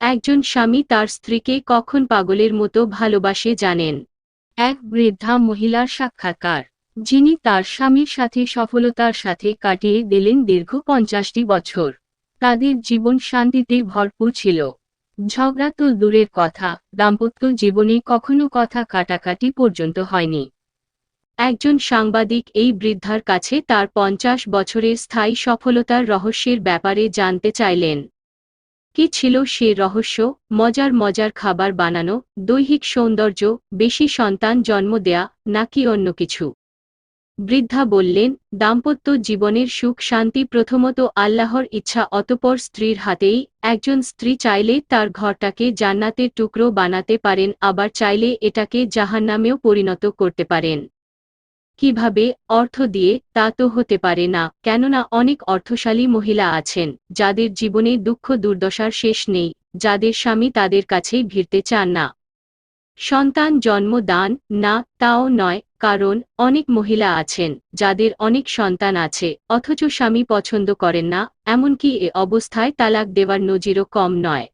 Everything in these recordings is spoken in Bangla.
একজন স্বামী তার স্ত্রীকে কখন পাগলের মতো ভালোবাসে জানেন? এক বৃদ্ধা মহিলার সাক্ষাৎকার, যিনি তার স্বামীর সাথে সফলতার সাথে কাটিয়ে দিলেন দীর্ঘ পঞ্চাশটি বছর। তাদের জীবন শান্তিতে ভরপুর ছিল। ঝগড়া তো দূরের কথা, দাম্পত্য জীবনে কখনো কথা কাটাকাটি পর্যন্ত হয়নি। একজন সাংবাদিক এই বৃদ্ধার কাছে তার পঞ্চাশ বছরের স্থায়ী সফলতার রহস্যের ব্যাপারে জানতে চাইলেন। কি ছিল সে রহস্য? মজার মজার খাবার বানানো, দৈহিক সৌন্দর্য, বেশি সন্তান জন্ম দেয়া, নাকি অন্য কিছু? বৃদ্ধা বললেন, দাম্পত্য জীবনের সুখ শান্তি প্রথমত আল্লাহর ইচ্ছা, অতপর স্ত্রীর হাতেই। একজন স্ত্রী চাইলে তার ঘরটাকে জান্নাতের টুকরো বানাতে পারেন, আবার চাইলে এটাকে জাহান্নামেও পরিণত করতে পারেন। কীভাবে অর্থ দিয়ে তা তো হতে পারে না, কেননা অনেক অর্থশালী মহিলা আছেন, যাদের জীবনে দুঃখ দুর্দশার শেষ নেই, যাদের স্বামী তাদের কাছেই ভিড়তে চান না। সন্তান জন্ম দান, না, তাও নয়, কারণ অনেক মহিলা আছেন, যাদের অনেক সন্তান আছে, অথচ স্বামী পছন্দ করেন না, এমনকি এ অবস্থায় তালাক দেওয়ার নজিরও কম নয়।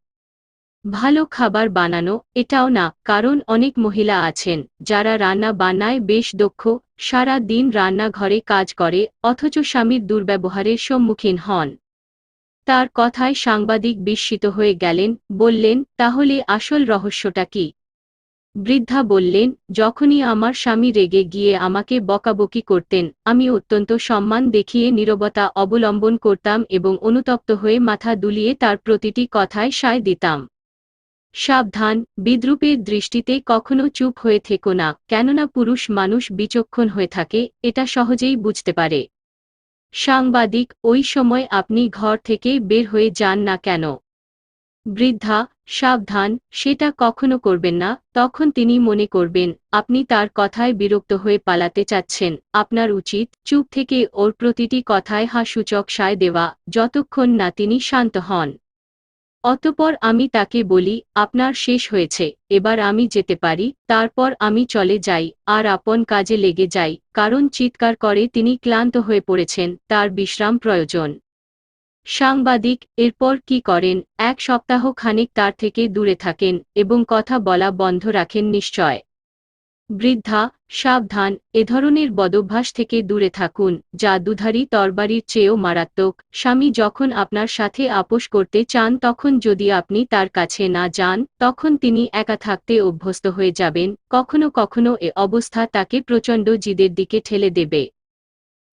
ভালো খাবার বানানো, এটাও না, কারণ অনেক মহিলা আছেন, যারা রান্না বান্নায় বেশ দক্ষ, সারা দিন রান্নাঘরে কাজ করে, অথচ স্বামীর দুর্ব্যবহারের সম্মুখীন হন। তার কথায় সাংবাদিক বিস্মিত হয়ে গেলেন, বললেন, তাহলে আসল রহস্যটা কি? বৃদ্ধা বললেন, যখনই আমার স্বামী রেগে গিয়ে আমাকে বকাবকি করতেন, আমি অত্যন্ত সম্মান দেখিয়ে নীরবতা অবলম্বন করতাম এবং অনুতপ্ত হয়ে মাথা দুলিয়ে তার প্রতিটি কথায় সায় দিতাম। সাবধান, বিদ্রুপের দৃষ্টিতে কখনো চুপ হয়ে থেকো না, কেননা পুরুষ মানুষ বিচক্ষণ হয়ে থাকে, এটা সহজেই বুঝতে পারে। সাংবাদিক, ওই সময় আপনি ঘর থেকে বের হয়ে যান না কেন? বৃদ্ধা, সাবধান, সেটা কখনো করবেন না, তখন তিনি মনে করবেন, আপনি তার কথায় বিরক্ত হয়ে পালাতে চাচ্ছেন, আপনার উচিত, চুপ থেকে ওর প্রতিটি কথায় হাসূচক সায় দেওয়া, যতক্ষণ না তিনি শান্ত হন। অতপর আমি তাকে বলি, আপনার শেষ হয়েছে, এবার আমি যেতে পারি, তারপর আমি চলে যাই, আর আপন কাজে লেগে যাই, কারণ চিৎকার করে তিনি ক্লান্ত হয়ে পড়েছেন, তার বিশ্রাম প্রয়োজন। সাংবাদিক, এরপর কি করেন, এক সপ্তাহ খানিক তার থেকে দূরে থাকেন, এবং কথা বলা বন্ধ রাখেন নিশ্চয়। বৃদ্ধা, সাবধান, এ ধরনের বদভ্যাস থেকে দূরে থাকুন, যা দুধারি তরবারির চেয়েও মারাত্মক। স্বামী যখন আপনার সাথে আপোষ করতে চান, তখন যদি আপনি তার কাছে না যান, তখন তিনি একা থাকতে অভ্যস্ত হয়ে যাবেন। কখনো কখনো এ অবস্থা তাকে প্রচণ্ড জিদের দিকে ঠেলে দেবে।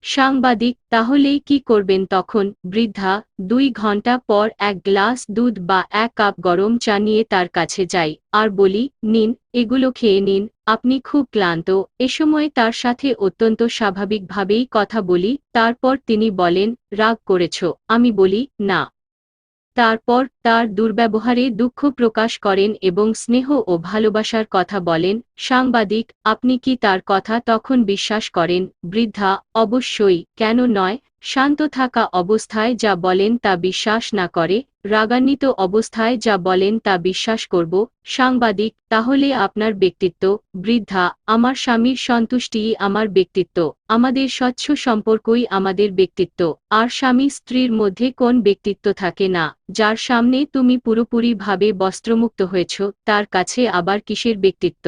সাংবাদিক, তাহলেই কি করবেন তখন? বৃদ্ধা, দুই ঘণ্টা পর এক গ্লাস দুধ বা এক কাপ গরম চা নিয়ে তার কাছে যাই। আর বলি, নিন, এগুলো খেয়ে নিন। আপনি খুব ক্লান্ত, এ সময় তার সাথে অত্যন্ত স্বাভাবিকভাবেই কথা বলি, তারপর তিনি বলেন, রাগ করেছ। আমি বলি, না। তারপর তার দুর্ব্যবহারে দুঃখ প্রকাশ করেন এবং স্নেহ ও ভালোবাসার কথা বলেন, সাংবাদিক, আপনি কি তার কথা তখন বিশ্বাস করেন? বৃদ্ধা, অবশ্যই, কেন নয়? শান্ত থাকা অবস্থায় যা বলেন তা বিশ্বাস না করে, রাগান্বিত অবস্থায় যা বলেন তা বিশ্বাস করব, সাংবাদিক, তাহলে আপনার ব্যক্তিত্ব, বৃদ্ধা, আমার স্বামীর সন্তুষ্টিই আমার ব্যক্তিত্ব, আমাদের স্বচ্ছ সম্পর্কই আমাদের ব্যক্তিত্ব, আর স্বামী স্ত্রীর মধ্যে কোন ব্যক্তিত্ব থাকে না, যার সামনে তুমি পুরোপুরিভাবে বস্ত্রমুক্ত হয়েছ, তার কাছে আবার কিসের ব্যক্তিত্ব?